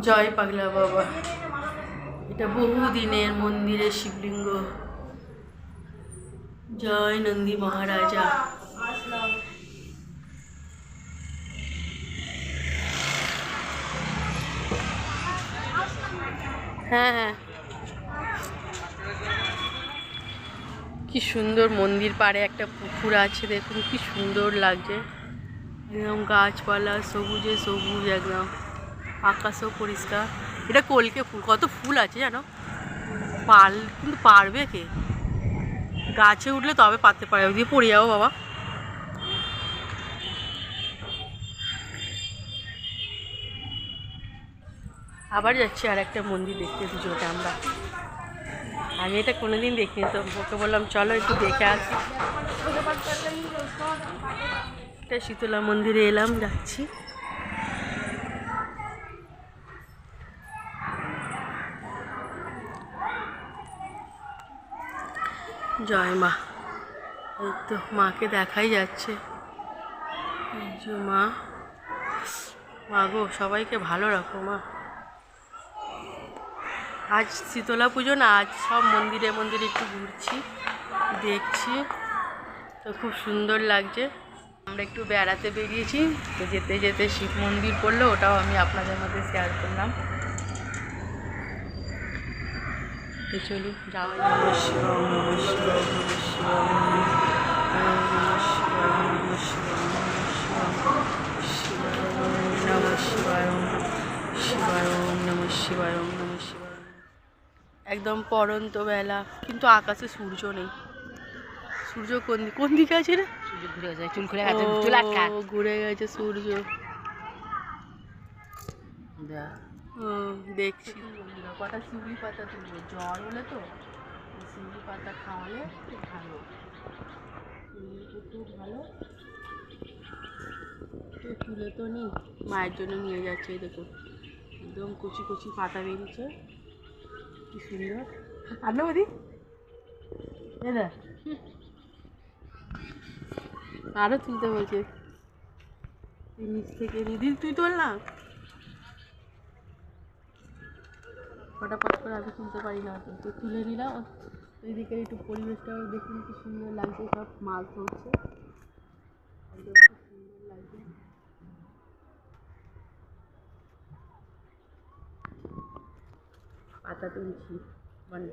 জয় পাগলা বাবা। এটা বহুদিনের মন্দিরের শিবলিঙ্গ। জয় নন্দী মহারাজা। হ্যাঁ হ্যাঁ। কি সুন্দর মন্দির পাড়ে একটা পুকুর আছে, দেখুন কি সুন্দর লাগছে। একদম গাছপালা সবুজে সবুজ একদম। আকাশও পরিষ্কার। এটা কলকে ফুল, কত ফুল আছে জানো? পাল, কিন্তু পারবে কে? গাছে উঠলে তবে পারতে পারে। দিয়ে পড়ে যাব বাবা। আবার যাচ্ছি আর একটা মন্দির দেখতে দুজোটা আমরা। আমি এটা কোনোদিন দেখিনি তো। ওকে বললাম, চলো একটু দেখে আসি। এটা শীতলা মন্দিরে এলাম, যাচ্ছি। জয় মা। এই তো মাকে দেখাই যাচ্ছে। মা। মা গো, সবাইকে ভালো রাখো মা। আজ শীতলা পুজো না, আজ সব মন্দিরে মন্দিরে একটু ঘুরছি, দেখছি। তো খুব সুন্দর লাগছে। আমরা একটু বেড়াতে বেরিয়েছি, তো যেতে যেতে শিব মন্দির পড়ল, ওটাও আমি আপনাদের মধ্যে শেয়ার করলাম। ওম নমঃ শিবায়। একদম পরন্ত বেলা কিন্তু আকাশে সূর্য নেই। সূর্য কোন দিক- কোন দিকে আছে রে? সূর্য ঘুরে যায় চুল খুলে গেছে চুল আটকা। ও, ঘুরে গেছে সূর্য। দেখছি। কটা শিউলি পাতা তুলবো। জ্বর হলে তো শিউলি পাতা খাওয়ালে ভালো। খুব ভালো। তো তুলে তো নি মায়ের জন্য নিয়ে যাচ্ছে দেখো। একদম কুচি কুচি পাতা বেরিয়েছে। কি সুন্দর। আনো বদি? দাদা আরও তুলতে বলছে। নিচ থেকে। দিদি তুই তোল না। ফটাফট করে আমি তুলতে পারি না। তো তুলে নিলাম এদিকে একটু পরিবেশটাও দেখুন কি সুন্দর লাগছে, সব মাছ ধরছে একদম খুব সুন্দর লাগছে পাতা তুলছি মানে